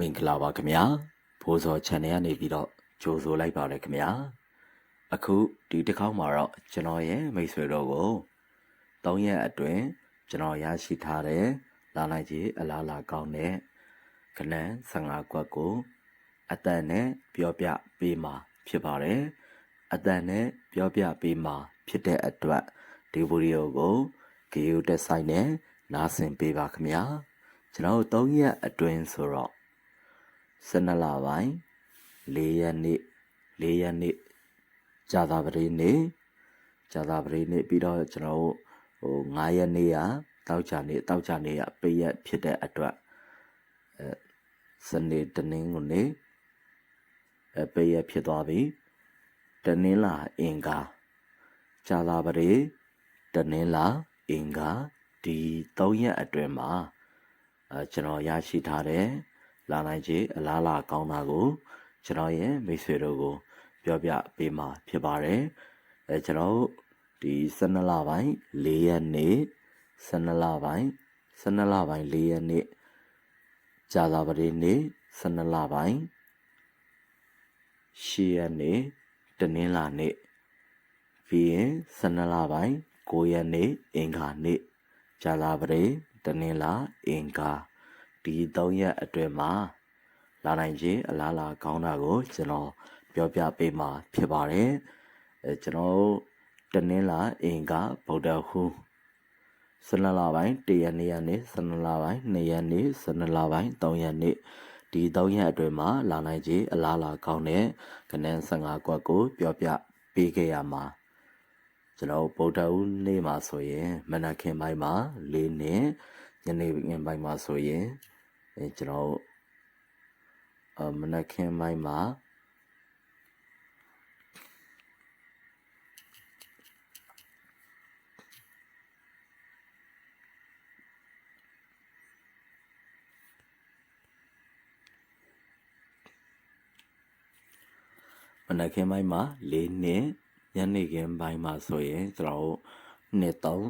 မင်္ဂလာပါခင်ဗျာဘိုးစော channel ကနေပြီးတော့ကြိုဆိုလိုက်ပါရခင်ဗျာအခုဒီတစ်ခေါက်မှာတော့ကျွန်တော်ရဲ့မိတ်ဆွေတို့ကို၃ရက်အတွင်းကျွန်တော်ရရှိထားတဲ့လာလိုက်ကြီးအလားလာကောင်းတဲ့ကနန်း15ကွက်ကိုအတန်နဲ့ပြောပြပေးမှာဖြစ်ပါတယ်အတန်နဲ့ပြောပြပေးမှာဖြစ်တဲ့အတွက်ဒီဗီဒီယိုကိုဂေယုတက်ဆိုင်နဲ့နားဆင်ပေးပါခင်ဗျာကျွန်တော်တို့၃ရက်အတွင်းဆိုတော့ 12လပိုင်း4ရက်နေ့4ရက်နေ့ကြာသပတေးနေ့ကြာသပတေးနေ့ပြီးတော့ကျွန်တော်တို့ဟို9ရက်နေ့ကတောက်ချာနေ့တောက်ချာနေ့ကပိတ်ရက်ဖြစ်တဲ့အတွက်အဲစနေတနင်္ဂနွေနေ့အဲပိတ်ရက်ဖြစ်သွားပြီတနင်္လာအင်္ဂါကြာသပတေးတနင်္လာအင်္ဂါဒီ3ရက်အတွင်းမှာအဲကျွန်တော်ရရှိထားတဲ့ လာနိုင်ခြေအလားလာကောင်းတာကိုကျွန်တော်ရဲ့မိတ်ဆွေတို့ကို ပြောပြပေးမှာဖြစ်ပါတယ်အဲကျွန်တော်တို့ဒီ12လပိုင်း4ရက်နေ့12လပိုင်း12လပိုင်း4ရက်နေ့ကြာသပတေးနေ့12လပိုင်း10ရက်နေ့တနင်္လာနေ့ပြီးရင်12လပိုင်း9ရက်နေ့အင်္ဂါနေ့ကြာသပတေးတနင်္လာအင်္ဂါ ဒီ၃ရက်အတွင်းမှာလာနိုင်ခြင်းအလားလာကောင်းတာကိုကျွန်တော်ပြောပြပေးမှာဖြစ်ပါတယ်အဲကျွန်တော်တနင်္လာအင်္ဂါဗုဒ္ဓဟူးဆနလပိုင်း၁ရက်နေ့ရက်နေ့ဆနလပိုင်း၂ရက်နေ့ဆနလပိုင်း၃ရက်နေ့ဒီ၃ရက်အတွင်းမှာလာနိုင်ခြင်းအလားလာကောင်းတဲ့ကနန်း15ကွက်ကို ပြောပြပေးခဲ့ရမှာကျွန်တော်ဗုဒ္ဓဟူးနေ့မှာဆိုရင်မနက်ခင်းပိုင်းမှာ၄နှစ် ညနေခင်းပိုင်းမှာဆိုရင်အဲကျွန်တော်အမနက်ခင်းပိုင်းမှာမနက်ခင်းပိုင်းမှာ၄နှစ်ညနေခင်းပိုင်းမှာဆိုရင်ကျွန်တော်တို့နှစ်သုံး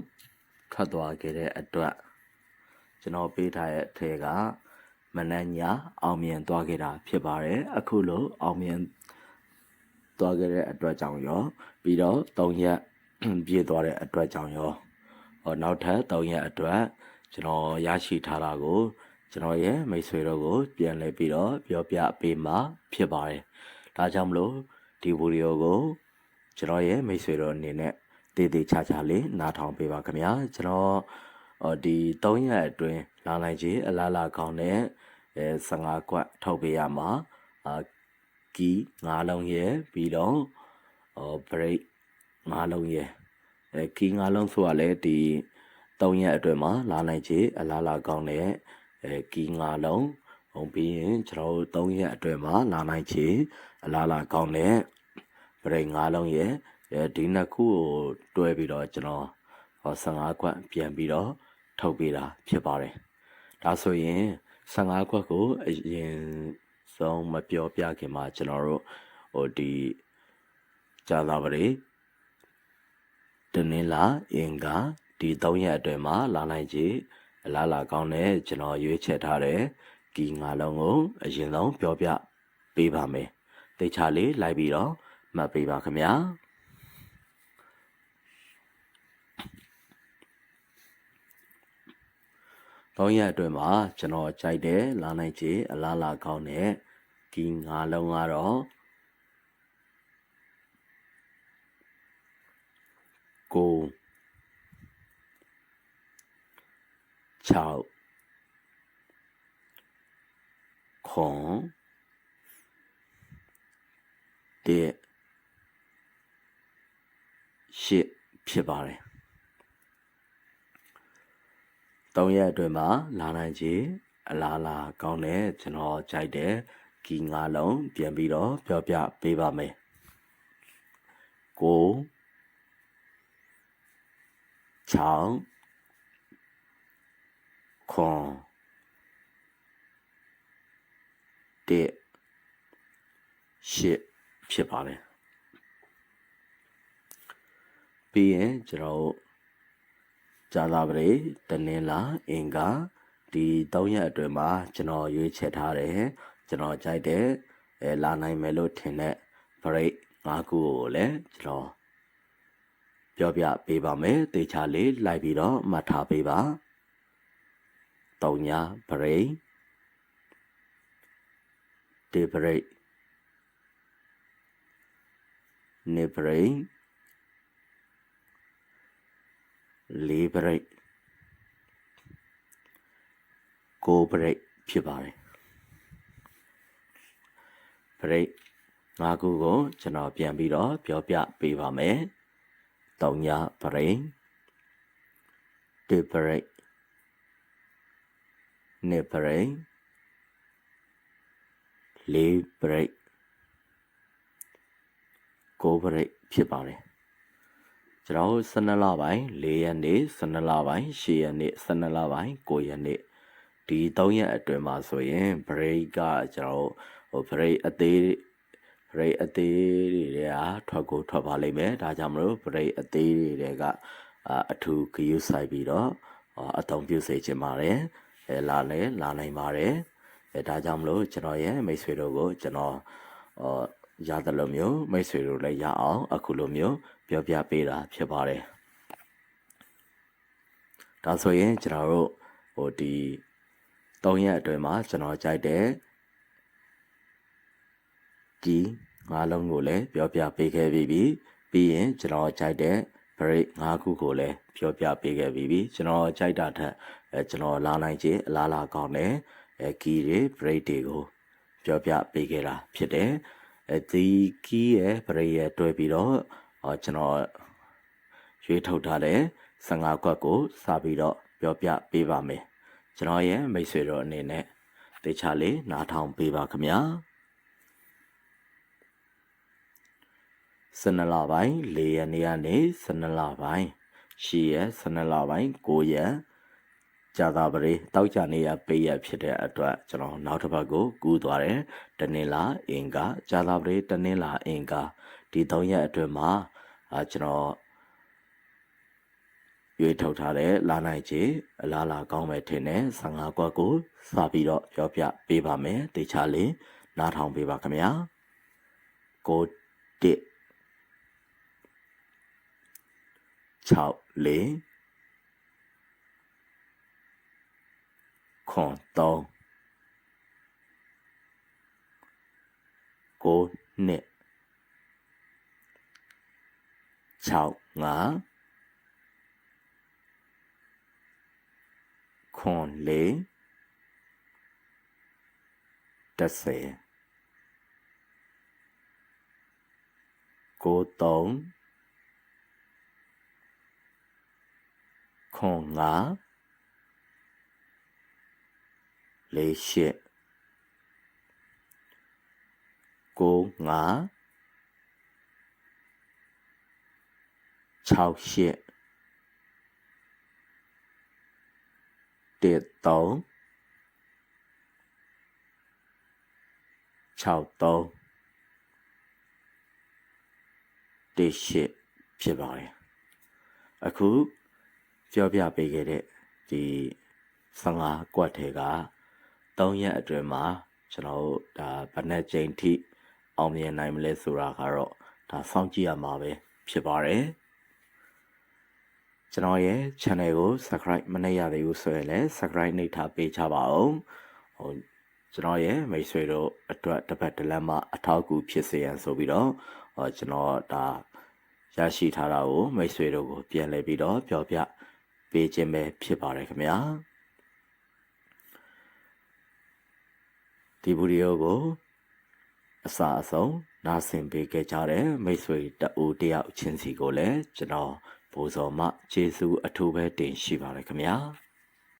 ခတ်သွားခဲ့တဲ့အတွက် ကျွန်တော်ပေးထားတဲ့အထက်ကမနက်ညအောင်မြင်သွားခဲ့တာဖြစ်ပါတယ်အခုလို့အောင်မြင်သွားခဲ့တဲ့အတွက်ကြောင့်ရောပြီးတော့၃ရက်ပြည့်သွားတဲ့အတွက်ကြောင့်ရောဟောနောက်ထပ်၃ရက်အတွက်ကျွန်တော်ရရှိထားတာကို ကျွန်တော်ရဲ့မိတ်ဆွေတို့ကို ပြန်လည်ပြီးတော့ပြောပြပေးမှာဖြစ်ပါတယ်ဒါကြောင့်မလို့ဒီဗီဒီယိုကိုကျွန်တော်ရဲ့မိတ်ဆွေတို့အနေနဲ့တည်တည်ချာချာလေးနားထောင်ပေးပါခင်ဗျာကျွန်တော်အော် ဒီ3ရက်အတွင်းလာလိုက်ကြီးအလားလာကောင်းတဲ့အဲ15ကွက်ထုတ်ပေးရမှာအာကီ9လုံးရဲ့ပြီးတော့အော် break 9လုံးရဲ့အဲကီ9လုံးဆိုရလဲဒီ3ရက်အတွင်းမှာလာနိုင်ကြီးအလားလာကောင်းတဲ့အဲကီ9လုံးဟောပြီးရင်ကျွန်တော်တို့3ရက်အတွင်းမှာလာနိုင်ချေအလားလာကောင်းတဲ့ဗရိတ်၅လုံးရဲ့ဒီနှစ်ခုကိုတွဲပြီးတော့ကျွန်တော်ဟော15ခွက်ပြန်ပြီးတော့ ထုတ်ပေးတာဖြစ်ပါတယ်ဒါဆိုရင်15ခွက်ကိုအရင်ဆုံးမပြောပြခင်မှာကျွန်တော်တို့ဟိုဒီကြာလာပါလေတနင်္လာအင်္ဂါဒီ၃ရက်အတွင်းမှာလာနိုင်ချေအလားလာကောင်းတဲ့ကျွန်တော်ရွေးချယ်ထားတဲ့ဒီငါလုံးကိုအရင်ဆုံးပြောပြပေးပါမယ်။တေချာလေးလိုက်ပြီးတော့မှတ်ပေးပါခင်ဗျာ။ တော့ရအတွက်မှာကျွန်တော်ကြိုက်တဲ့လာနိုင်ချေအလားလာကောင်းတဲ့ဒီငါလုံးကတော့ကို6ခွန်တဲ့ရှစ်ဖြစ်ပါတယ် ၃ရက်အတွင်းမှာလာနိုင်ချေအလားလာကောင်းတဲ့ကျွန်တော်ကြိုက်တဲ့ကီငါလုံးပြန်ပြီးတော့ပြောပြပေးပါမယ်ကို6ခွန်တဲ့ရှစ်ဖြစ်ပါတယ်ပြီးရင်ကျွန်တော် ဂျာလာပရိတနင်္လာအင်္ဂါဒီ၃ရက်အတွင်းမှာကျွန်တော်ရွေးချယ်ထားတယ်ကျွန်တော်ကြိုက်တဲ့အဲလာနိုင်မယ်လို့ထင်တဲ့ break ၅ခုကိုလည်းကျွန်တော်ပြောပြပေးပါမယ်တေချာလေးလိုက်ပြီးတော့မှတ်ထားပေးပါ၃ည break ဒီ break နေ break လေး break ကို break ဖြစ်ပါတယ် break ငါးခုကိုကျွန်တော်ပြန်ပြီးတော့ပြောပြပေးပါမယ်။တောင်ည break ဒီ break နေ break လေး break ကို break ဖြစ်ပါတယ်။ ကျွန်တော်12လပိုင်း4ရက်နေ့12လပိုင်း10ရက်နေ့12လပိုင်း9ရက်နေ့ဒီ3ရက်အတွင်းမှာဆိုရင် break ကကျွန်တော်ဟို break အသေး break အသေးတွေကထွက်ကိုထွက်ပါလိမ့်မယ်ဒါကြောင့်မလို့ break အသေးတွေကအထူးဂရုစိုက်ပြီးတော့အသုံးပြုစေချင်ပါတယ်အဲလာလဲလာနိုင်ပါတယ်အဲဒါကြောင့်မလို့ကျွန်တော်ရဲ့မိတ်ဆွေတို့ကိုကျွန်တော်ဟော ရတယ်လို့မျိုးမိတ်ဆွေတို့လည်းရအောင်အခုလိုမျိုးပြောပြပေးတာဖြစ်ပါတယ်ဒါဆိုရင်ကျွန်တော်တို့ဟိုဒီ၃ရက်အတွင်းမှာကျွန်တော်ကြိုက်တဲ့ဒီငါးလုံးကိုလည်းပြောပြပေးခဲ့ပြီးပြီပြီးရင်ကျွန်တော်ကြိုက်တဲ့ break ၅ခုကိုလည်းပြောပြပေးခဲ့ပြီးပြီကျွန်တော်ကြိုက်တာထက်အဲကျွန်တော်လာနိုင်ခြင်းအလားလာကောင်းတဲ့အဲ key တွေ break တွေကိုပြောပြပေးခဲ့တာဖြစ်တယ်အဲ ဒီ key ရဲ့ break ရဲ့တွဲပြီးတော့ကျွန်တော်ရွေးထုတ်ထားတဲ့15ခွက်ကိုစပြီးတော့ပြောပြပေးပါမယ်ကျွန်တော်ရဲ့မိတ်ဆွေတို့အနေနဲ့တေချာလေးနားထောင်ပေးပါခင်ဗျာ12လပိုင်း4ရက်နေ့ကနေ12လပိုင်း10ရက်12လပိုင်း9ရက် ကြာသာပရိတောက်ကြနေရပေးရဖြစ်တဲ့အတွက်ကျွန်တော်နောက်တစ်ပတ်ကိုကူးသွားတယ်တနင်္လာအင်္ဂါကြာသာပရိတနင်္လာအင်္ဂါဒီ၃ရက်အတွင်းမှာအာကျွန်တော်ရွေးထုတ်ထားတဲ့လာနိုင်ချေအလားလာကောင်းမဲ့ထင်တဲ့15ကွက်ကိုစပြီးတော့ပြောပြပေးပါမယ်တေချာလေးနားထောင်ပေးပါခင်ဗျာကိုတစ်6လေး ခွန်3ကိုနှစ်6 5ခွန်လေး30ကို3ခွန်ငါ လေးရှစ်ကိုငါ6ရှစ်တစ်3 6 3တစ်ရှစ်ဖြစ်ပါတယ်အခုပြောပြပေးခဲ့တဲ့ဒီ15ကွက်ထဲက 3ရက်အတွင်းမှာကျွန်တော်တို့ဒါဗနက်ချိန်ထိအောင်မြင်နိုင်မလဲဆိုတာကတော့ဒါစောင့်ကြည့်ရမှာပဲဖြစ်ပါတယ်ကျွန်တော်ရဲ့ channel ကို subscribe မနှိပ်ရသေးဘူးဆိုရင်လည်း subscribe နှိပ်ထားပေးချပါအောင်ဟိုကျွန်တော်ရဲ့မိတ်ဆွေတို့အတွက်တစ်ပတ်တစ်လက်မှအထောက်အကူဖြစ်စေရန်ဆိုပြီးတော့ဟောကျွန်တော်ဒါရရှိထားတာကိုမိတ်ဆွေတို့ကို ပြန်လည်ပြီးတော့ပြောပြပေးခြင်းပဲဖြစ်ပါတယ်ခင်ဗျာ ဒီဗီဒီယိုကိုအစအဆုံးနားဆင်ပေးခဲ့ကြတဲ့မိတ်ဆွေတအူတယောက်ချင်းစီကိုလည်းကျွန်တော်ဘိုးစောမကျေးဇူးအထူးပဲတင်ရှိပါတယ်ခင်ဗျာ